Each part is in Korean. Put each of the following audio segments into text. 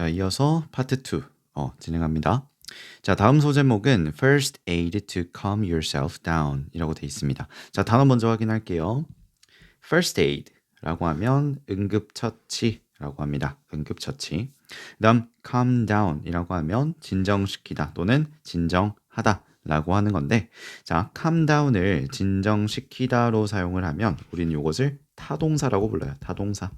자, 이어서 파트 2 어, 진행합니다. 자, 다음 소제목은 First Aid to Calm Yourself Down 이라고 되어 있습니다. 자, 단어 먼저 확인할게요. First Aid 라고 하면 응급처치라고 합니다. 응급처치. 그 다음 calm down 이라고 하면 진정시키다 또는 진정하다 라고 하는 건데 자, calm down을 진정시키다로 사용을 하면 우리는 이것을 타동사라고 불러요. 타동사.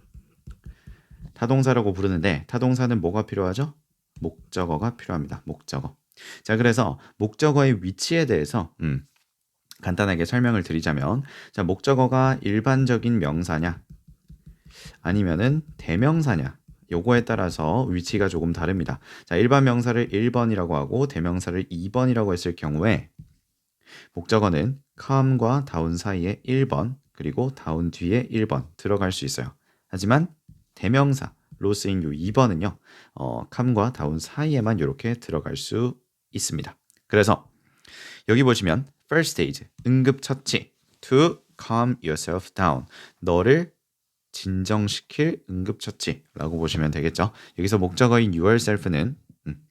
타동사라고 부르는데 타동사는 뭐가 필요하죠? 목적어가 필요합니다. 목적어. 자, 그래서 목적어의 위치에 대해서 음, 간단하게 설명을 드리자면 자, 목적어가 일반적인 명사냐 아니면은 대명사냐 요거에 따라서 위치가 조금 다릅니다. 자, 일반 명사를 1번이라고 하고 대명사를 2번이라고 했을 경우에 목적어는 calm과 down 사이에 1번 그리고 down 뒤에 1번 들어갈 수 있어요. 하지만 대명사로 쓰인 요 2번은요. 어, calm과 down 사이에만 이렇게 들어갈 수 있습니다. 그래서 여기 보시면 first aid 응급 처치 to calm yourself down 너를 진정시킬 응급 처치라고 보시면 되겠죠. 여기서 목적어인 yourself는 음,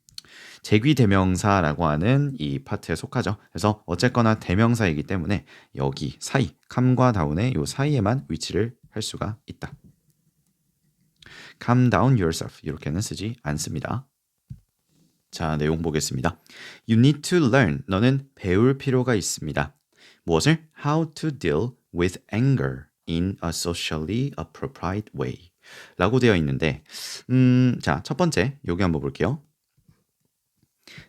제귀 대명사라고 하는 이 파트에 속하죠. 그래서 어쨌거나 대명사이기 때문에 여기 사이, calm과 down의 요 사이에만 위치를 할 수가 있다. Calm down yourself 이렇게는 쓰지 않습니다. 자, 내용 보겠습니다. You need to learn. 너는 배울 필요가 있습니다. 무엇을? How to deal with anger in a socially appropriate way. 라고 되어 있는데, 음, 자, 첫 번째, 여기 한번 볼게요.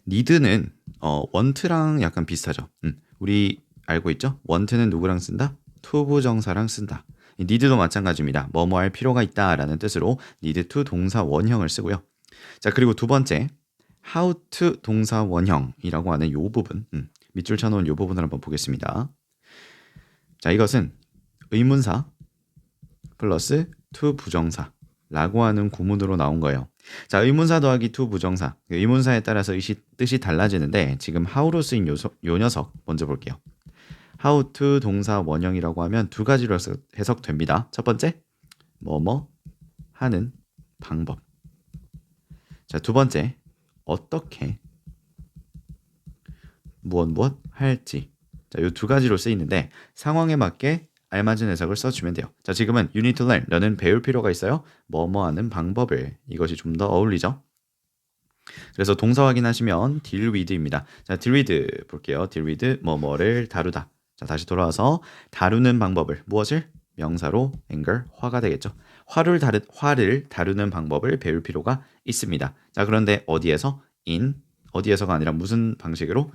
need는, 어, want랑 약간 비슷하죠. 음, 우리 알고 있죠? want는 누구랑 쓴다? 투부정사랑 쓴다. Need도 마찬가지입니다. 뭐뭐 할 필요가 있다 라는 뜻으로 need to 동사 원형을 쓰고요. 자, 그리고 두 번째, how to 동사 원형이라고 하는 요 부분, 음, 밑줄 쳐놓은 요 부분을 한번 보겠습니다. 자, 이것은 의문사 플러스 to 부정사 라고 하는 구문으로 나온 거예요. 자, 의문사 더하기 to 부정사. 의문사에 따라서 의시, 뜻이 달라지는데 지금 how로 쓰인 요, 요 녀석 먼저 볼게요. How to 동사 원형이라고 하면 두 가지로 해석됩니다. 첫 번째, 뭐뭐 하는 방법. 자, 두 번째, 어떻게 무엇 무엇 할지. 자, 이 두 가지로 쓰이는데 상황에 맞게 알맞은 해석을 써주면 돼요. 자, 지금은 you need to learn. 너는 배울 필요가 있어요. 뭐뭐 하는 방법을. 이것이 좀 더 어울리죠. 그래서 동사 확인하시면 deal with입니다. 자, deal with 볼게요. deal with 뭐뭐를 다루다. 자, 다시 돌아와서 다루는 방법을 무엇을? 명사로 anger, 화가 되겠죠. 화를 다루 화를 다루는 방법을 배울 필요가 있습니다. 자, 그런데 어디에서? in 어디에서가 아니라 무슨 방식으로?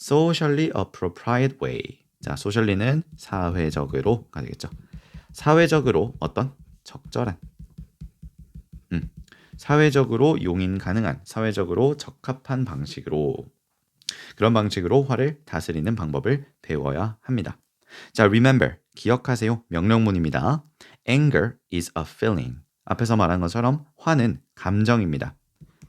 socially appropriate way. 자, socially는 사회적으로가 되겠죠. 사회적으로 어떤 적절한 음, 사회적으로 용인 가능한 사회적으로 적합한 방식으로 그런 방식으로 화를 다스리는 방법을 배워야 합니다. 자, remember 기억하세요. 명령문입니다. Anger is a feeling. 앞에서 말한 것처럼 화는 감정입니다.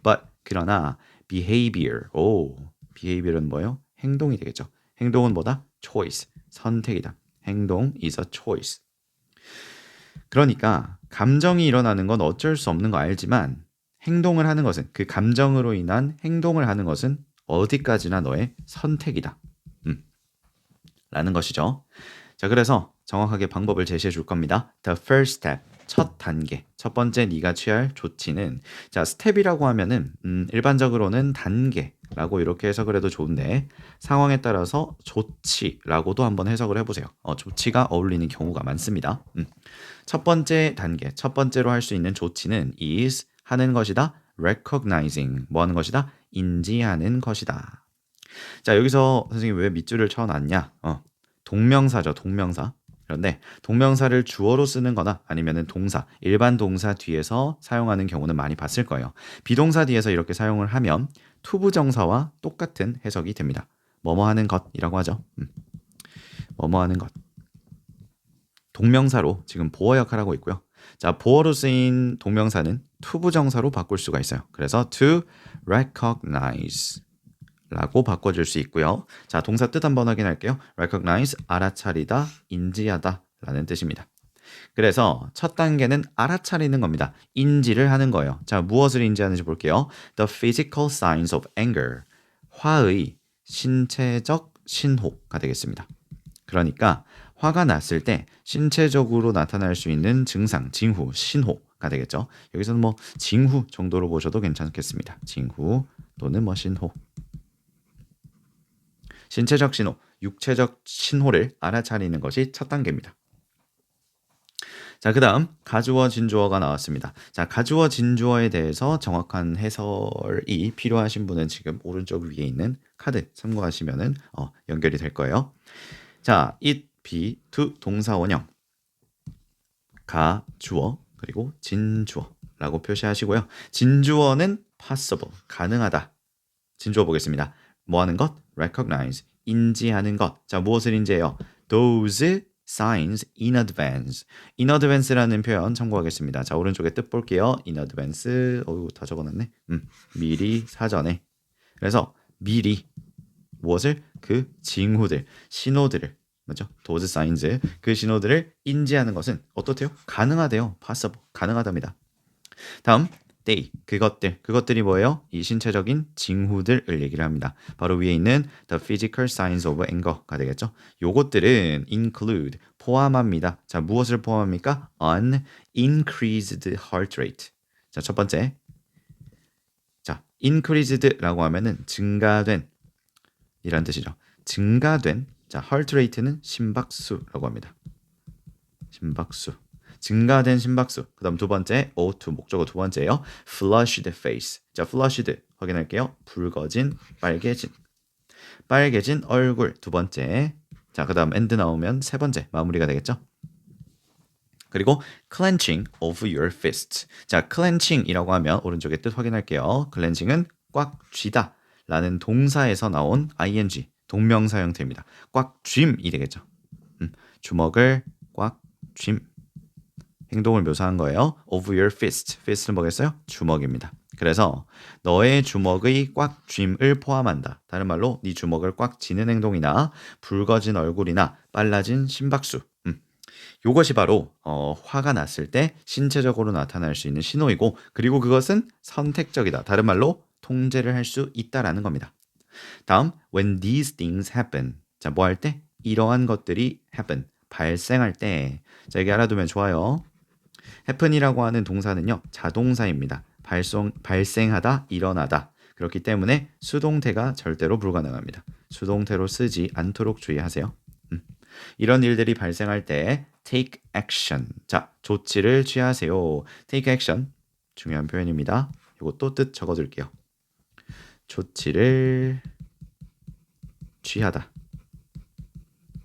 But 그러나 behavior, 오, behavior은 뭐예요? 행동이 되겠죠. 행동은 뭐다? choice, 선택이다. 행동 is a choice. 그러니까 감정이 일어나는 건 어쩔 수 없는 거 알지만 행동을 하는 것은 그 감정으로 인한 행동을 하는 것은 어디까지나 너의 선택이다. 음. 라는 것이죠. 자, 그래서 정확하게 방법을 제시해 줄 겁니다. The first step. 첫 단계. 첫 번째 네가 취할 조치는 자, 스텝이라고 하면은 음, 일반적으로는 단계라고 이렇게 해석을 해도 좋은데 상황에 따라서 조치라고도 한번 해석을 해 보세요. 어, 조치가 어울리는 경우가 많습니다. 음. 첫 번째 단계. 첫 번째로 할 수 있는 조치는 is 하는 것이다. Recognizing 뭐 하는 것이다? 인지하는 것이다. 자, 여기서 선생님 왜 밑줄을 쳐 놨냐? 어. 동명사죠, 동명사. 그런데 동명사를 주어로 쓰는 거나 아니면은 동사, 일반 동사 뒤에서 사용하는 경우는 많이 봤을 거예요. 비동사 뒤에서 이렇게 사용을 하면 투부정사와 똑같은 해석이 됩니다. 뭐뭐 하는 것이라고 하죠. 음. 뭐뭐 하는 것. 동명사로 지금 보어 역할을 하고 있고요. 자, 보어로 쓰인 동명사는 투부정사로 바꿀 수가 있어요. 그래서 to recognize 라고 바꿔줄 수 있고요. 자, 동사 뜻 한번 확인할게요. recognize, 알아차리다, 인지하다 라는 뜻입니다. 그래서 첫 단계는 알아차리는 겁니다. 인지를 하는 거예요. 자, 무엇을 인지하는지 볼게요. The physical signs of anger. 화의 신체적 신호가 되겠습니다. 그러니까 화가 났을 때 신체적으로 나타날 수 있는 증상, 징후, 신호가 되겠죠. 여기서는 뭐 징후 정도로 보셔도 괜찮겠습니다. 징후 또는 뭐 신호. 신체적 신호, 육체적 신호를 알아차리는 것이 첫 단계입니다. 자, 그 다음, 가주어, 진주어가 나왔습니다. 자, 가주어, 진주어에 대해서 정확한 해설이 필요하신 분은 지금 오른쪽 위에 있는 카드 참고하시면은 어, 연결이 될 거예요. 자, it, to 동사 원형. 가, 주어, 그리고 진주어라고 표시하시고요. 진주어는 possible, 가능하다. 진주어 보겠습니다. 뭐 하는 것? recognize, 인지하는 것. 자, 무엇을 인지해요? those signs in advance. in advance라는 표현 참고하겠습니다. 자, 오른쪽에 뜻 볼게요. in advance. 어우, 다 적어놨네. 음, 미리 사전에. 그래서 미리 무엇을 그 징후들, 신호들을 맞죠? those signs 그 신호들을 인지하는 것은 어떻대요? 가능하대요. possible. 가능하답니다. 다음 they 그것들 그것들이 뭐예요? 이 신체적인 징후들을 얘기를 합니다. 바로 위에 있는 the physical signs of anger가 되겠죠. 요것들은 include 포함합니다. 자 무엇을 포함합니까? an increased heart rate. 자 첫 번째 자 increased라고 하면은 증가된 이란 뜻이죠. 증가된 자 heart rate는 심박수라고 합니다. 심박수. 증가된 심박수. 그다음 두 번째 O2 목적어 두 번째예요. flushed face. 자, flushed 확인할게요. 붉어진, 빨개진. 빨개진 얼굴 두 번째. 자, 그다음 end 나오면 세 번째 마무리가 되겠죠. 그리고 clenching of your fists. 자, clenching이라고 하면 오른쪽에 뜻 확인할게요. clenching은 꽉 쥐다 라는 동사에서 나온 ing 동명사 형태입니다. 꽉 쥐임이 되겠죠. 음, 주먹을 꽉 쥐임. 행동을 묘사한 거예요. of your fist. fist는 뭐겠어요? 주먹입니다. 그래서 너의 주먹의 꽉 쥐임을 포함한다. 다른 말로 네 주먹을 꽉 쥐는 행동이나 붉어진 얼굴이나 빨라진 심박수. 음. 요것이 바로 어, 화가 났을 때 신체적으로 나타날 수 있는 신호이고 그리고 그것은 선택적이다. 다른 말로 통제를 할 수 있다라는 겁니다. 다음 when these things happen. 자, 뭐 할 때? 이러한 것들이 happen. 발생할 때. 자, 여기 알아두면 좋아요. happen이라고 하는 동사는요. 자동사입니다. 발송, 발생하다, 일어나다. 그렇기 때문에 수동태가 절대로 불가능합니다. 수동태로 쓰지 않도록 주의하세요. 음. 이런 일들이 발생할 때 take action. 자, 조치를 취하세요. take action. 중요한 표현입니다. 이것도 뜻 적어둘게요. 조치를 취하다.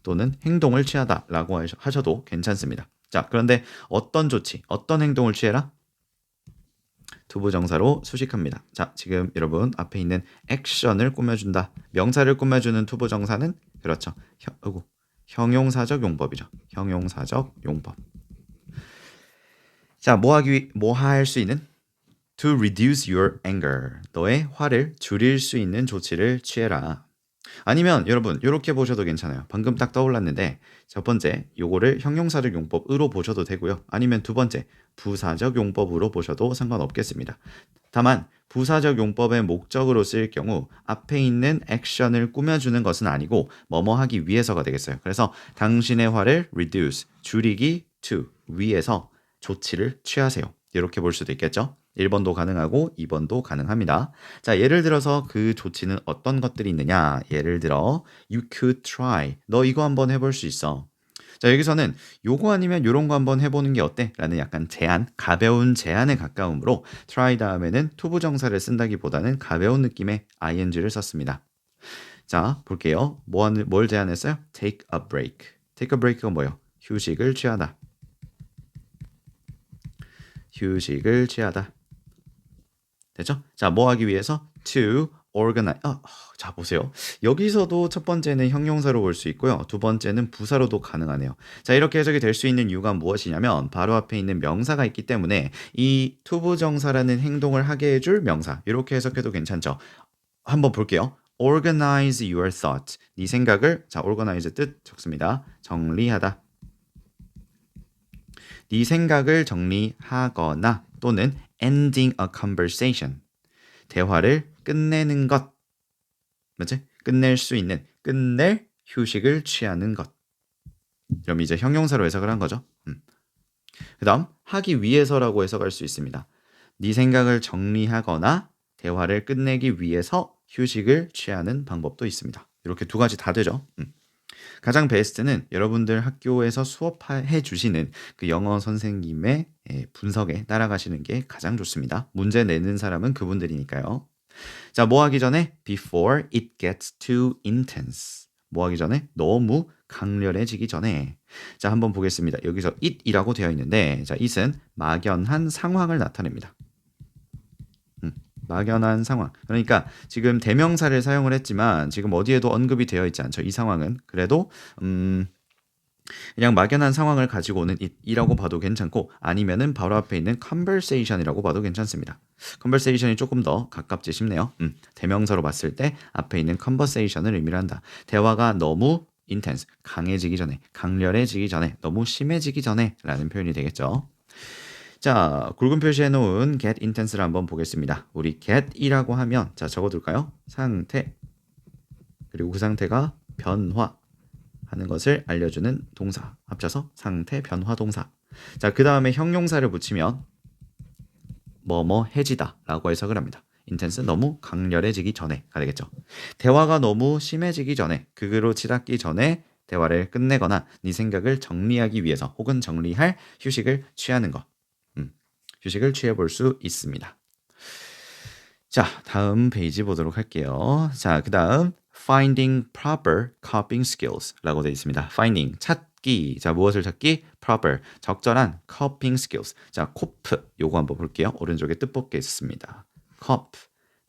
또는 행동을 취하다라고 하셔도 괜찮습니다. 자, 그런데 어떤 조치, 어떤 행동을 취해라? 투부정사로 수식합니다. 자, 지금 여러분 앞에 있는 액션을 꾸며준다. 명사를 꾸며주는 투부정사는 그렇죠. 형, 어구, 형용사적 용법이죠. 형용사적 용법. 자, 뭐 하기 뭐 할 수 있는 to reduce your anger. 너의 화를 줄일 수 있는 조치를 취해라. 아니면 여러분 이렇게 보셔도 괜찮아요. 방금 딱 떠올랐는데 첫 번째 요거를 형용사적 용법으로 보셔도 되고요. 아니면 두 번째 부사적 용법으로 보셔도 상관없겠습니다. 다만 부사적 용법의 목적으로 쓰일 경우 앞에 있는 액션을 꾸며주는 것은 아니고 뭐뭐 하기 위해서가 되겠어요. 그래서 당신의 화를 reduce 줄이기 to 위해서 조치를 취하세요. 이렇게 볼 수도 있겠죠. 1번도 가능하고 2번도 가능합니다. 자, 예를 들어서 그 조치는 어떤 것들이 있느냐? 예를 들어 you could try. 너 이거 한번 해볼 수 있어. 자, 여기서는 요거 아니면 요런 거 한번 해보는 게 어때? 라는 약간 제안, 가벼운 제안에 가까움으로 try 다음에는 투부 정사를 쓴다기보다는 가벼운 느낌의 ing를 썼습니다. 자, 볼게요. 뭐, 뭘 제안했어요? take a break. take a break가 뭐예요? 휴식을 취하다. 휴식을 취하다. 됐죠? 자, 뭐 하기 위해서? to organize. 아, 자, 보세요. 여기서도 첫 번째는 형용사로 볼 수 있고요. 두 번째는 부사로도 가능하네요. 자, 이렇게 해석이 될 수 있는 이유가 무엇이냐면 바로 앞에 있는 명사가 있기 때문에 이 투부정사라는 행동을 하게 해줄 명사. 이렇게 해석해도 괜찮죠? 한번 볼게요. organize your thoughts. 네 생각을 자, organize 뜻 적습니다. 정리하다. 네 생각을 정리하거나 또는 ending a conversation. 대화를 끝내는 것. 맞지? 끝낼 수 있는 끝낼 휴식을 취하는 것. 그럼 이제 형용사로 해석을 한 거죠. 음. 그 다음 하기 위해서라고 해석할 수 있습니다. 네 생각을 정리하거나 대화를 끝내기 위해서 휴식을 취하는 방법도 있습니다. 이렇게 두 가지 다 되죠. 음. 가장 베스트는 여러분들 학교에서 수업해 주시는 그 영어 선생님의 예, 분석에 따라가시는 게 가장 좋습니다. 문제 내는 사람은 그분들이니까요. 자, 뭐 하기 전에 before it gets too intense. 뭐 하기 전에 너무 강렬해지기 전에 자 한번 보겠습니다. 여기서 it이라고 되어 있는데 자 it은 막연한 상황을 나타냅니다. 음, 막연한 상황. 그러니까 지금 대명사를 사용을 했지만 지금 어디에도 언급이 되어 있지 않죠. 이 상황은 그래도 음 그냥 막연한 상황을 가지고 오는 it이라고 봐도 괜찮고 아니면은 바로 앞에 있는 conversation이라고 봐도 괜찮습니다. conversation이 조금 더 가깝지 싶네요. 음, 대명사로 봤을 때 앞에 있는 conversation을 의미를 한다. 대화가 너무 intense, 강해지기 전에, 강렬해지기 전에, 너무 심해지기 전에 라는 표현이 되겠죠. 자, 굵은 표시해 놓은 get intense를 한번 보겠습니다. 우리 get이라고 하면 자, 적어 둘까요? 상태. 그리고 그 상태가 변화 하는 것을 알려주는 동사. 합쳐서 상태 변화 동사. 자 그 다음에 형용사를 붙이면 뭐뭐 해지다 라고 해석을 합니다. 인텐스 너무 강렬해지기 전에가 되겠죠. 대화가 너무 심해지기 전에 극으로 치닫기 전에 대화를 끝내거나 네 생각을 정리하기 위해서 혹은 정리할 휴식을 취하는 것. 음, 휴식을 취해 볼 수 있습니다 자 다음 페이지 보도록 할게요 자 그 다음 finding proper coping skills라고 되어 있습니다. finding 찾기. 자, 무엇을 찾기? proper 적절한 coping skills. 자, 코프 요거 한번 볼게요. 오른쪽에 뜻밖에 있습니다. cop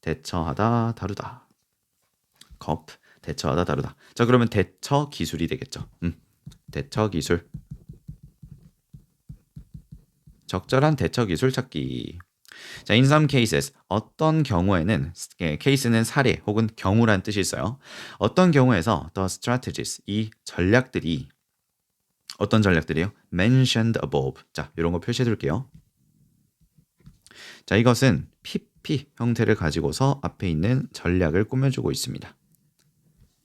대처하다 다루다. cop 대처하다 다루다. 자, 그러면 대처 기술이 되겠죠. 음. 대처 기술. 적절한 대처 기술 찾기. 자, in some cases 어떤 경우에는 예, 케이스는 사례 혹은 경우란 뜻이 있어요. 어떤 경우에서 the strategies 이 전략들이 어떤 전략들이요? mentioned above. 자, 이런 거 표시해 둘게요. 자, 이것은 PP 형태를 가지고서 앞에 있는 전략을 꾸며주고 있습니다.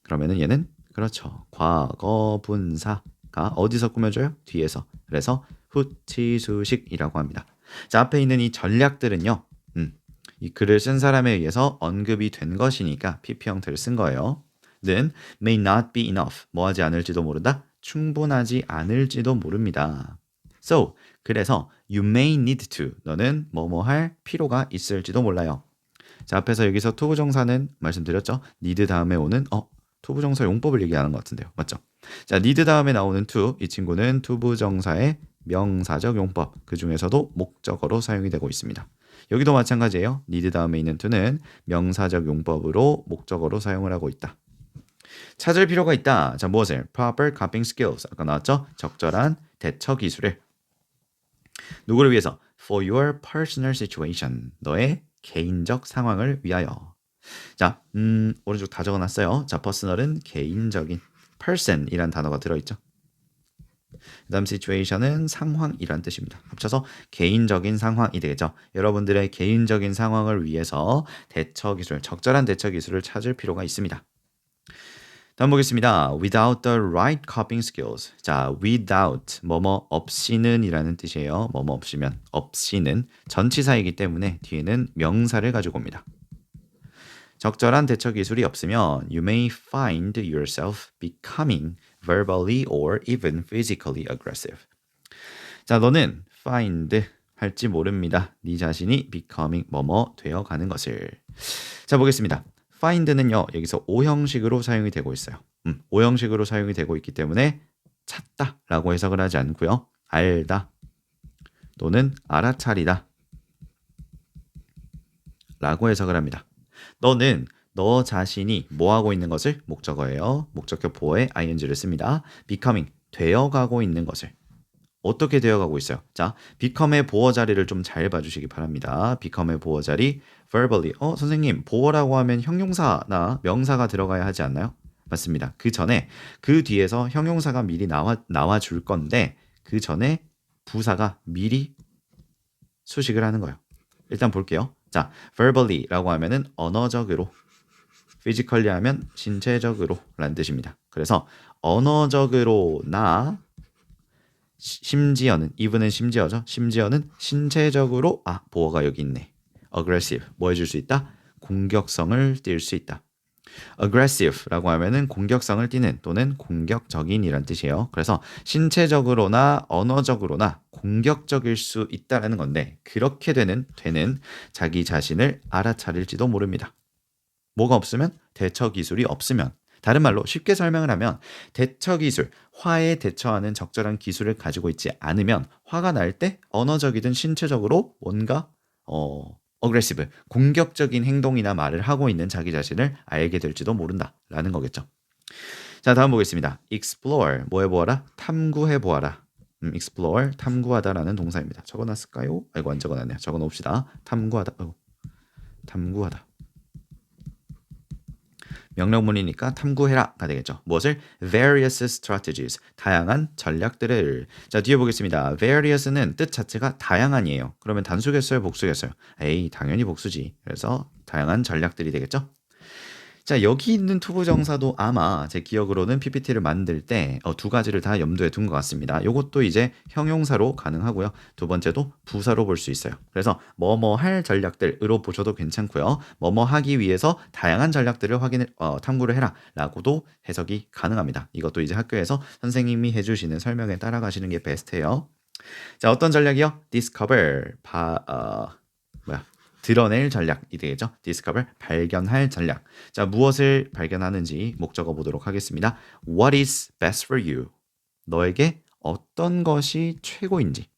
그러면은 얘는 그렇죠. 과거 분사가 어디서 꾸며줘요? 뒤에서. 그래서 후치수식이라고 합니다. 자, 앞에 있는 이 전략들은요. 음, 이 글을 쓴 사람에 의해서 언급이 된 것이니까 PP 형태를 쓴 거예요. 는 may not be enough. 뭐 하지 않을지도 모른다. 충분하지 않을지도 모릅니다. So, 그래서 you may need to. 너는 뭐뭐 할 필요가 있을지도 몰라요. 자, 앞에서 여기서 투부정사는 말씀드렸죠. need 다음에 오는 어, 투부정사 용법을 얘기하는 것 같은데요. 맞죠? 자, need 다음에 나오는 to 이 친구는 투부정사의 명사적 용법 그 중에서도 목적어로 사용이 되고 있습니다. 여기도 마찬가지예요. need 다음에 있는 to는 명사적 용법으로 목적어로 사용을 하고 있다. 찾을 필요가 있다. 자, 무엇을? proper coping skills. 아까 나왔죠? 적절한 대처 기술을. 누구를 위해서? for your personal situation. 너의 개인적 상황을 위하여. 자, 음, 오른쪽 다 적어놨어요. 자, personal은 개인적인 person이란 단어가 들어있죠. 그 다음 situation은 상황이란 뜻입니다. 합쳐서 개인적인 상황이 되겠죠. 여러분들의 개인적인 상황을 위해서 대처 기술, 적절한 대처 기술을 찾을 필요가 있습니다. 다음 보겠습니다. Without the right coping skills. 자, without 뭐뭐 없이는 이라는 뜻이에요. 뭐뭐 없이면 없이는 전치사이기 때문에 뒤에는 명사를 가지고 옵니다. 적절한 대처 기술이 없으면 you may find yourself becoming verbally or even physically aggressive. 자, 너는 find 할지 모릅니다. 네 자신이 becoming 뭐뭐 되어 가는 것을. 자, 보겠습니다. find는요. 여기서 오형식으로 사용이 되고 있어요. 음, 오형식으로 사용이 되고 있기 때문에 찾다라고 해석을 하지 않고요. 알다 또는 알아차리다 라고 해석을 합니다. 너는 너 자신이 뭐 하고 있는 것을 목적어예요. 목적격 보어에 ing를 씁니다. becoming 되어가고 있는 것을 어떻게 되어가고 있어요? 자, become의 보어 자리를 좀 잘 봐주시기 바랍니다. become의 보어 자리 verbally 어 선생님 보어라고 하면 형용사나 명사가 들어가야 하지 않나요? 맞습니다. 그 전에 그 뒤에서 형용사가 미리 나와 나와 줄 건데 그 전에 부사가 미리 수식을 하는 거예요. 일단 볼게요. 자, verbally라고 하면은 언어적으로, physically 하면 신체적으로 라는 뜻입니다. 그래서 언어적으로나 시- 심지어는 even은 심지어죠. 심지어는 신체적으로 아 보어가 여기 있네. aggressive 뭐 해줄 수 있다? 공격성을 띌수 있다. aggressive라고 하면은 공격성을 띠는 또는 공격적인이란 뜻이에요. 그래서 신체적으로나 언어적으로나 공격적일 수 있다라는 건데 그렇게 되는 되는 자기 자신을 알아차릴지도 모릅니다. 뭐가 없으면 대처 기술이 없으면 다른 말로 쉽게 설명을 하면 대처 기술, 화에 대처하는 적절한 기술을 가지고 있지 않으면 화가 날 때 언어적이든 신체적으로 뭔가 어 어그레시브, 공격적인 행동이나 말을 하고 있는 자기 자신을 알게 될지도 모른다라는 거겠죠. 자, 다음 보겠습니다. explore 뭐 해보아라? 탐구해 보아라. 음, explore 탐구하다라는 동사입니다. 적어놨을까요? 아이고 안 적어놨네요. 적어놓읍시다. 탐구하다. 어, 탐구하다. 명령문이니까 탐구해라가 되겠죠. 무엇을? various strategies 다양한 전략들을 자 뒤에 보겠습니다. various는 뜻 자체가 다양한이에요. 그러면 단수겠어요, 복수겠어요? 에이 당연히 복수지. 그래서 다양한 전략들이 되겠죠. 자 여기 있는 투부 정사도 아마 제 기억으로는 PPT를 만들 때 두 가지를 다 염두에 둔 것 같습니다. 이것도 이제 형용사로 가능하고요. 두 번째도 부사로 볼 수 있어요. 그래서 뭐뭐 할 전략들으로 보셔도 괜찮고요. 뭐뭐 하기 위해서 다양한 전략들을 확인 어, 탐구를 해라라고도 해석이 가능합니다. 이것도 이제 학교에서 선생님이 해주시는 설명에 따라가시는 게 베스트예요. 자 어떤 전략이요? discover 바 어, 뭐야 드러낼 전략이 되겠죠. discover 발견할 전략. 자 무엇을 발견하는지 목 적어 보도록 하겠습니다. What is best for you? 너에게 어떤 것이 최고인지.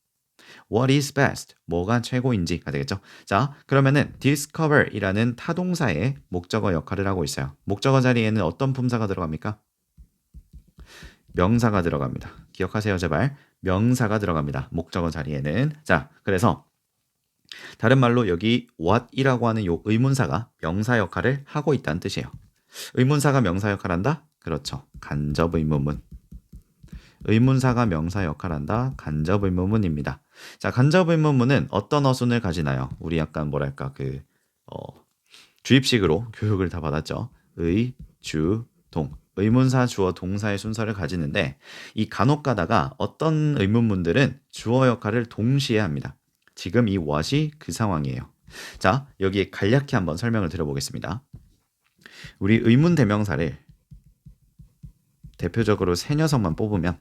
What is best? 뭐가 최고인지가 되겠죠. 자, 그러면은 discover이라는 타동사의 목적어 역할을 하고 있어요. 목적어 자리에는 어떤 품사가 들어갑니까? 명사가 들어갑니다. 기억하세요, 제발. 명사가 들어갑니다. 목적어 자리에는. 자, 그래서 다른 말로 여기 what이라고 하는 요 의문사가 명사 역할을 하고 있다는 뜻이에요. 의문사가 명사 역할한다? 그렇죠. 간접 의문문. 의문사가 명사 역할한다. 간접 의문문입니다. 자, 간접 의문문은 어떤 어순을 가지나요? 우리 약간 뭐랄까 그 어, 주입식으로 교육을 다 받았죠. 의, 주, 동. 의문사, 주어, 동사의 순서를 가지는데 이 간혹 가다가 어떤 의문문들은 주어 역할을 동시에 합니다. 지금 이 what이 그 상황이에요. 자, 여기에 간략히 한번 설명을 드려보겠습니다. 우리 의문 대명사를 대표적으로 세 녀석만 뽑으면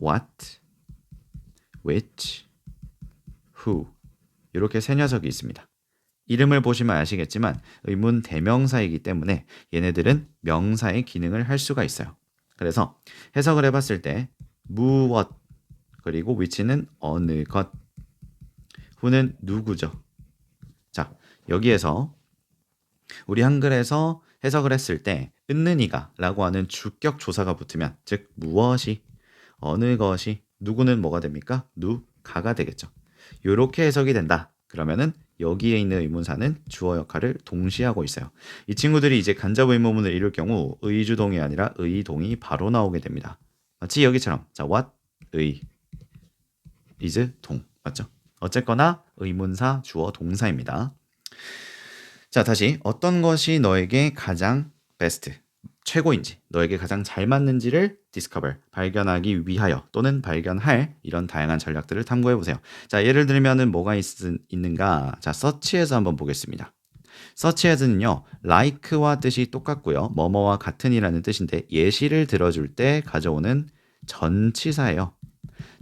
what, which, who 이렇게 세 녀석이 있습니다. 이름을 보시면 아시겠지만 의문 대명사이기 때문에 얘네들은 명사의 기능을 할 수가 있어요. 그래서 해석을 해봤을 때 무엇 그리고 which는 어느 것 who는 누구죠? 자 여기에서 우리 한글에서 해석을 했을 때 은는이가라고 하는 주격 조사가 붙으면 즉 무엇이 어느 것이 누구는 뭐가 됩니까? 누가가 되겠죠. 이렇게 해석이 된다. 그러면은 여기에 있는 의문사는 주어 역할을 동시에 하고 있어요. 이 친구들이 이제 간접 의문문을 이룰 경우 의주동이 아니라 의동이 바로 나오게 됩니다. 마치 여기처럼 자 what 의 is 동 맞죠? 어쨌거나 의문사 주어 동사입니다. 자 다시 어떤 것이 너에게 가장 베스트 최고인지 너에게 가장 잘 맞는지를 discover 발견하기 위하여 또는 발견할 이런 다양한 전략들을 탐구해 보세요. 자 예를 들면은 뭐가 있, 있는가? 자 search에서 한번 보겠습니다. search에서는요 like와 뜻이 똑같고요 뭐뭐와 같은이라는 뜻인데 예시를 들어줄 때 가져오는 전치사예요.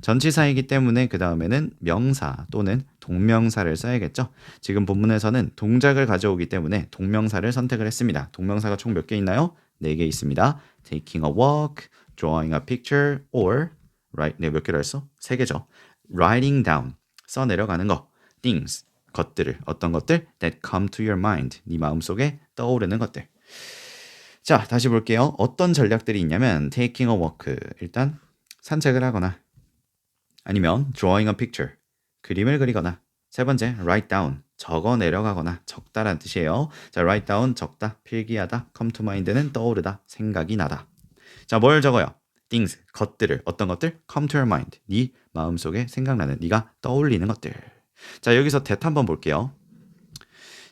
전치사이기 때문에 그 다음에는 명사 또는 동명사를 써야겠죠. 지금 본문에서는 동작을 가져오기 때문에 동명사를 선택을 했습니다. 동명사가 총 몇 개 있나요? 네 개 있습니다. taking a walk, drawing a picture, or right 네몇 개로 했어? 세 개죠. writing down 써 내려가는 거, things 것들을 어떤 것들 that come to your mind 네 마음속에 떠오르는 것들. 자 다시 볼게요. 어떤 전략들이 있냐면 taking a walk 일단 산책을 하거나 아니면 drawing a picture 그림을 그리거나 세 번째 write down 적어 내려가거나 적다란 뜻이에요. 자 write down 적다 필기하다 come to mind는 떠오르다 생각이 나다. 자 뭘 적어요? things 것들을. 어떤 것들? come to your mind. 네 마음속에 생각나는 네가 떠올리는 것들. 자 여기서 that 한번 볼게요.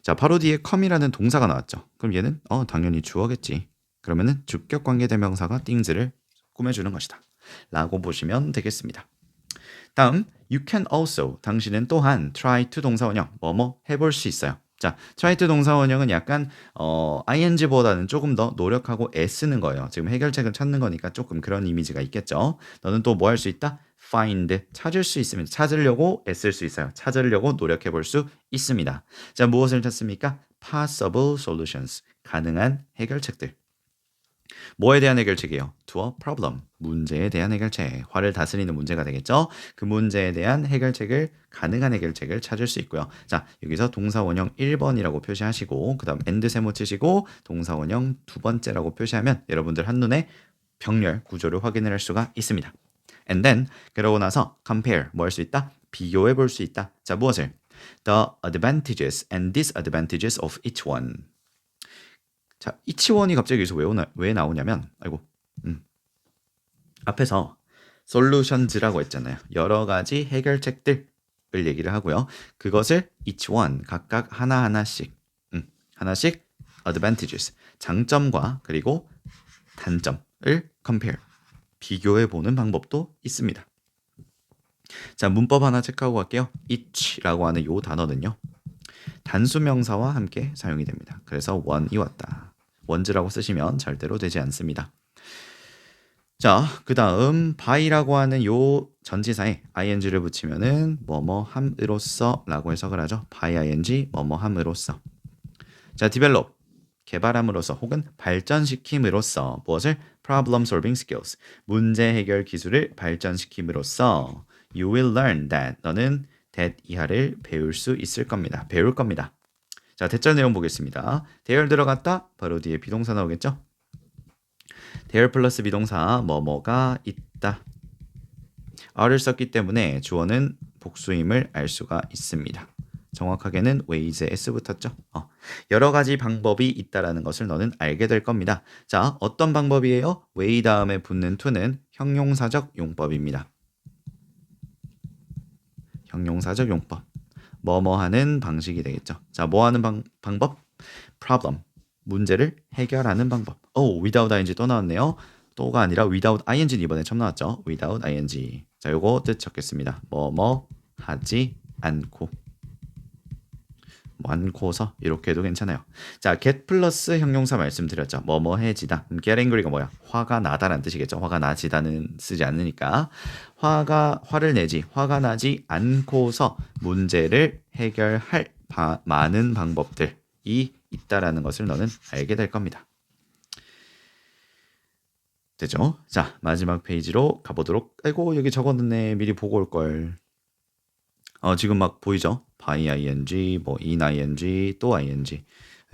자 바로 뒤에 come이라는 동사가 나왔죠. 그럼 얘는 어 당연히 주어겠지. 그러면은 주격 관계 대명사가 things를 꾸며주는 것이다. 라고 보시면 되겠습니다 다음 you can also 당신은 또한 try to 동사원형 뭐뭐 해볼 수 있어요 자, try to 동사원형은 약간 어, ing보다는 조금 더 노력하고 애쓰는 거예요. 지금 해결책을 찾는 거니까 조금 그런 이미지가 있겠죠. 너는 또 뭐 할 수 있다? find 찾을 수 있으면 찾으려고 애쓸 수 있어요. 찾으려고 노력해 볼 수 있습니다. 자, 무엇을 찾습니까? possible solutions 가능한 해결책들. 뭐에 대한 해결책이에요? to a problem. 문제에 대한 해결책. 화를 다스리는 문제가 되겠죠? 그 문제에 대한 해결책을, 가능한 해결책을 찾을 수 있고요. 자, 여기서 동사원형 1번이라고 표시하시고, 그 다음 end 세모 치시고, 동사원형 두 번째라고 표시하면 여러분들 한눈에 병렬 구조를 확인을 할 수가 있습니다. And then, 그러고 나서 compare, 뭐 할 수 있다? 비교해 볼 수 있다. 자, 무엇을? The advantages and disadvantages of each one. 자, 이치원이 갑자기 여기서 왜, 오나, 왜 나오냐면, 아이고, 음. 앞에서 솔루션즈라고 했잖아요. 여러 가지 해결책들을 얘기를 하고요. 그것을 one, 각각 하나 하나씩, 음, 하나씩 advantages, 장점과 그리고 단점을 compare, 비교해 보는 방법도 있습니다. 자, 문법 하나 체크하고 갈게요. each라고 하는 요 단어는요. 단수 명사와 함께 사용이 됩니다. 그래서 one이 왔다. 원즈라고 쓰시면 절대로 되지 않습니다. 자, 그 다음 by라고 하는 요 전치사에 ing를 붙이면은 뭐뭐 함으로써라고 해석을 하죠. by ing 뭐뭐 함으로써. 자, develop 개발함으로써 혹은 발전시킴으로써 무엇을 problem solving skills 문제 해결 기술을 발전시킴으로써 you will learn that 너는 that 이하를 배울 수 있을 겁니다. 배울 겁니다. 자, 대절 내용 보겠습니다. 대열 들어갔다 바로 뒤에 비동사 나오겠죠? 대열 플러스 비동사 뭐뭐가 있다. r을 썼기 때문에 주어는 복수임을 알 수가 있습니다. 정확하게는 ways에 s 붙었죠. 어, 여러 가지 방법이 있다라는 것을 너는 알게 될 겁니다. 자, 어떤 방법이에요? way 다음에 붙는 to는 형용사적 용법입니다. 형용사적 용법. 뭐뭐 하는 방식이 되겠죠. 자, 뭐 하는 방, 방법? problem. 문제를 해결하는 방법. 오, without ing 또 나왔네요. 또가 아니라 without ing는 이번에 처음 나왔죠. without ing. 자, 요거 뜻 적겠습니다. 뭐뭐 하지 않고. 뭐 않고서 이렇게 해도 괜찮아요. 자, get 플러스 형용사 말씀드렸죠. 뭐뭐해지다. 음, get angry가 뭐야? 화가 나다라는 뜻이겠죠. 화가 나지다는 쓰지 않으니까 화가 화를 내지 화가 나지 않고서 문제를 해결할 바, 많은 방법들이 있다라는 것을 너는 알게 될 겁니다. 되죠? 자, 마지막 페이지로 가보도록. 아이고, 여기 적었네. 미리 보고 올 걸. 어, 지금 막 보이죠? by ing, 뭐 in ing, 또 ing.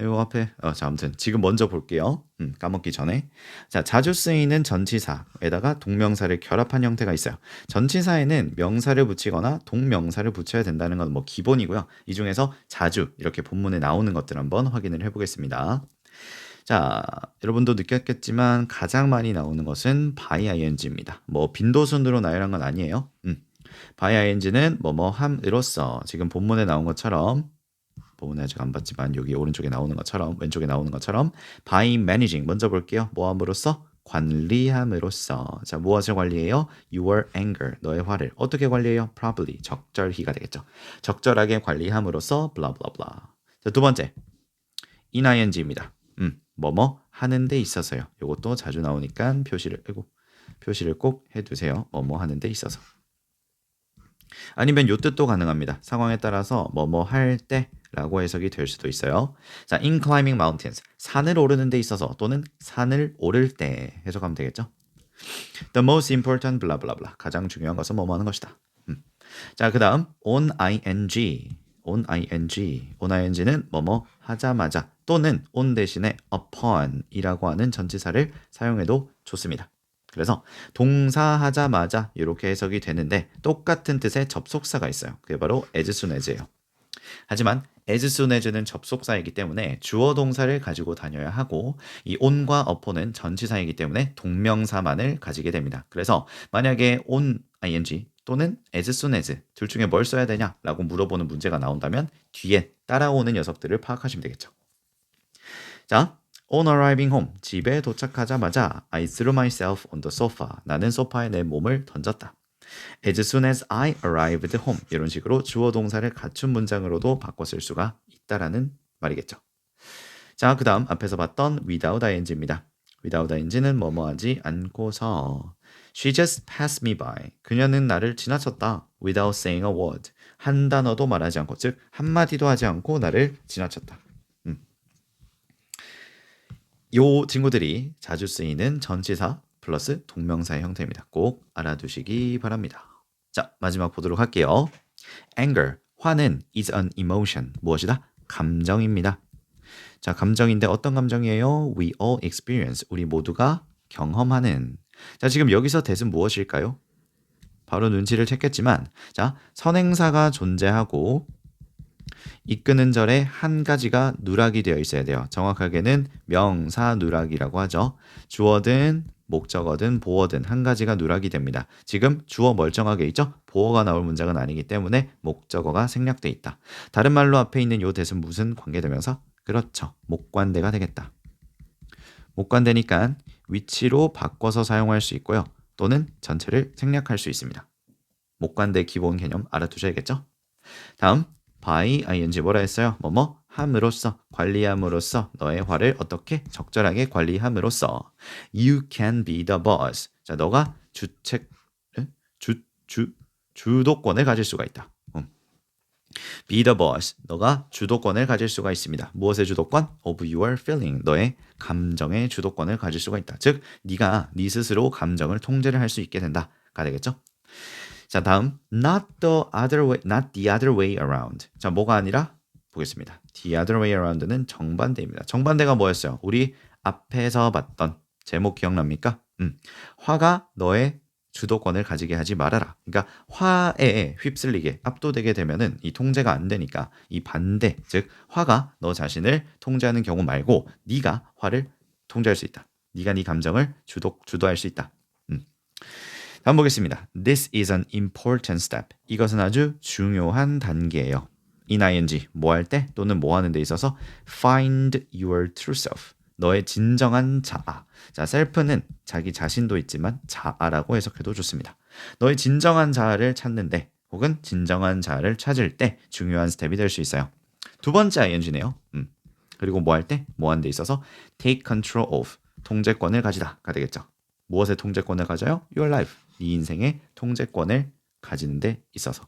요 앞에 어, 자 아무튼 지금 먼저 볼게요. 음, 까먹기 전에 자 자주 쓰이는 전치사에다가 동명사를 결합한 형태가 있어요. 전치사에는 명사를 붙이거나 동명사를 붙여야 된다는 건 뭐 기본이고요. 이 중에서 자주 이렇게 본문에 나오는 것들 한번 확인을 해보겠습니다. 자, 여러분도 느꼈겠지만 가장 많이 나오는 것은 by ing입니다. 뭐 빈도순으로 나열한 건 아니에요. 음. By ing는 뭐뭐 함으로써 지금 본문에 나온 것처럼 본문에 아직 안 봤지만 여기 오른쪽에 나오는 것처럼 왼쪽에 나오는 것처럼 by managing 먼저 볼게요. 뭐 함으로써 관리함으로써 자 무엇을 관리해요? Your anger 너의 화를 어떻게 관리해요? Probably 적절히가 되겠죠. 적절하게 관리함으로써 blah. 자두 번째 in ing입니다. 음 뭐뭐 하는 데 있어서요. 이것도 자주 나오니까 표시를 아이고 표시를 꼭 해두세요. 뭐뭐 하는 데 있어서. 아니면 요 뜻도 가능합니다. 상황에 따라서 뭐뭐 할 때 라고 해석이 될 수도 있어요. 자, in climbing mountains 산을 오르는 데 있어서 또는 산을 오를 때 해석하면 되겠죠. The most important blah blah blah 가장 중요한 것은 뭐뭐 하는 것이다. 음. 자, 그다음 on ing on ing on ing는 뭐뭐 하자마자 또는 on 대신에 upon이라고 하는 전치사를 사용해도 좋습니다. 그래서 동사하자마자 이렇게 해석이 되는데 똑같은 뜻의 접속사가 있어요. 그게 바로 as soon as예요. 하지만 as soon as는 접속사이기 때문에 주어 동사를 가지고 다녀야 하고 이 on과 upon은 전치사이기 때문에 동명사만을 가지게 됩니다. 그래서 만약에 on ing 또는 as soon as 둘 중에 뭘 써야 되냐라고 물어보는 문제가 나온다면 뒤에 따라오는 녀석들을 파악하시면 되겠죠. 자, on arriving home 집에 도착하자마자 I threw myself on the sofa 나는 소파에 내 몸을 던졌다. As soon as I arrived home 이런 식으로 주어 동사를 갖춘 문장으로도 바꿔 쓸 수가 있다라는 말이겠죠. 자, 그다음 앞에서 봤던 without ing입니다. without ing는 뭐뭐하지 않고서 She just passed me by. 그녀는 나를 지나쳤다. without saying a word. 한 단어도 말하지 않고 즉 한마디도 하지 않고 나를 지나쳤다. 음. 요 친구들이 자주 쓰이는 전치사 플러스 동명사의 형태입니다. 꼭 알아두시기 바랍니다. 자, 마지막 보도록 할게요. anger, 화는 is an emotion. 무엇이다? 감정입니다. 자, 감정인데 어떤 감정이에요? We all experience. 우리 모두가 경험하는. 자, 지금 여기서 대은 무엇일까요? 바로 눈치를 챘겠지만, 자, 선행사가 존재하고 이끄는 절에 한 가지가 누락이 되어 있어야 돼요. 정확하게는 명사 누락이라고 하죠. 주어든 목적어든 보어든 한 가지가 누락이 됩니다. 지금 주어 멀쩡하게 있죠? 보어가 나올 문장은 아니기 때문에 목적어가 생략돼 있다. 다른 말로 앞에 있는 요 대은 무슨 관계대명사? 그렇죠. 목관대가 되겠다. 목관대니까 위치로 바꿔서 사용할 수 있고요. 또는 전체를 생략할 수 있습니다. 목관대 기본 개념 알아두셔야겠죠? 다음 by ing 뭐라 했어요? 뭐뭐 함으로써 관리함으로써 너의 화를 어떻게 적절하게 관리함으로써 you can be the boss. 자, 너가 주책 주 주 주도권을 가질 수가 있다. 음. Be the boss. 너가 주도권을 가질 수가 있습니다. 무엇의 주도권? Of your feeling. 너의 감정의 주도권을 가질 수가 있다. 즉, 네가 네 스스로 감정을 통제를 할 수 있게 된다가 되겠죠. 자, 다음 not the other way, not the other way around. 자, 뭐가 아니라 보겠습니다. The other way around는 정반대입니다. 정반대가 뭐였어요? 우리 앞에서 봤던 제목 기억납니까? 음, 화가 너의 주도권을 가지게 하지 말아라. 그러니까 화에 휩쓸리게 압도되게 되면은 이 통제가 안 되니까 이 반대, 즉 화가 너 자신을 통제하는 경우 말고 네가 화를 통제할 수 있다. 네가 네 감정을 주도 주도할 수 있다. 음. 다음 보겠습니다. This is an important step. 이것은 아주 중요한 단계예요. in ing 뭐 할 때 또는 뭐 하는 데 있어서 find your true self 너의 진정한 자아. 자, 셀프는 자기 자신도 있지만 자아라고 해석해도 좋습니다. 너의 진정한 자아를 찾는데 혹은 진정한 자아를 찾을 때 중요한 스텝이 될 수 있어요. 두 번째 ing네요. 음. 그리고 뭐 할 때? 뭐 하는 데 있어서 take control of 통제권을 가지다가 되겠죠. 무엇의 통제권을 가져요? your life. 네 인생의 통제권을 가지는 데 있어서.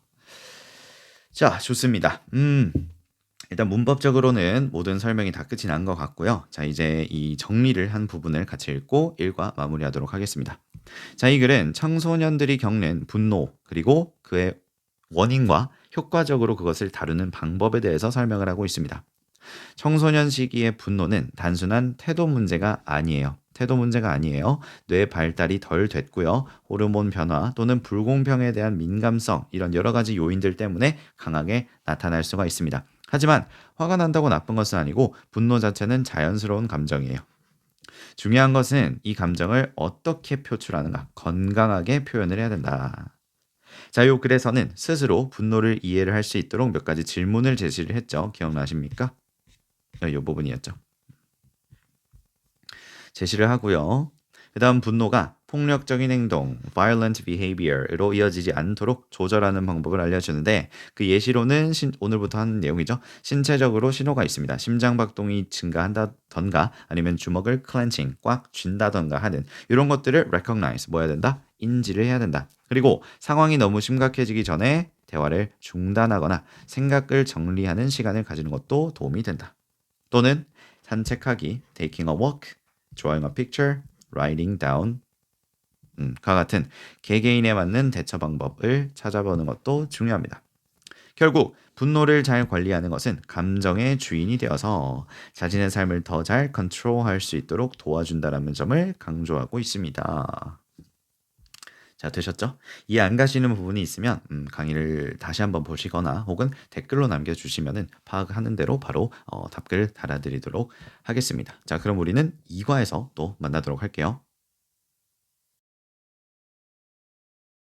자, 좋습니다. 음. 일단 문법적으로는 모든 설명이 다 끝이 난 것 같고요. 자, 이제 이 정리를 한 부분을 같이 읽고 일과 마무리하도록 하겠습니다. 자, 이 글은 청소년들이 겪는 분노 그리고 그의 원인과 효과적으로 그것을 다루는 방법에 대해서 설명을 하고 있습니다. 청소년 시기의 분노는 단순한 태도 문제가 아니에요. 태도 문제가 아니에요. 뇌 발달이 덜 됐고요. 호르몬 변화 또는 불공평에 대한 민감성 이런 여러 가지 요인들 때문에 강하게 나타날 수가 있습니다. 하지만 화가 난다고 나쁜 것은 아니고 분노 자체는 자연스러운 감정이에요. 중요한 것은 이 감정을 어떻게 표출하는가, 건강하게 표현을 해야 된다. 자, 요 글에서는 스스로 분노를 이해를 할 수 있도록 몇 가지 질문을 제시를 했죠. 기억나십니까? 요 부분이었죠. 제시를 하고요. 그 다음 분노가 폭력적인 행동, violent behavior로 이어지지 않도록 조절하는 방법을 알려주는데 그 예시로는 신, 오늘부터 하는 내용이죠. 신체적으로 신호가 있습니다. 심장 박동이 증가한다던가 아니면 주먹을 clenching, 꽉 쥔다던가 하는 이런 것들을 recognize, 뭐 해야 된다? 인지를 해야 된다. 그리고 상황이 너무 심각해지기 전에 대화를 중단하거나 생각을 정리하는 시간을 가지는 것도 도움이 된다. 또는 산책하기, taking a walk, drawing a picture, writing down 음, 과 같은 개개인에 맞는 대처 방법을 찾아보는 것도 중요합니다. 결국 분노를 잘 관리하는 것은 감정의 주인이 되어서 자신의 삶을 더 잘 컨트롤할 수 있도록 도와준다는 점을 강조하고 있습니다. 자, 되셨죠? 이해 안 가시는 부분이 있으면 음, 강의를 다시 한번 보시거나 혹은 댓글로 남겨주시면은 파악하는 대로 바로 어, 답글 달아드리도록 하겠습니다. 자, 그럼 우리는 2과에서 또 만나도록 할게요.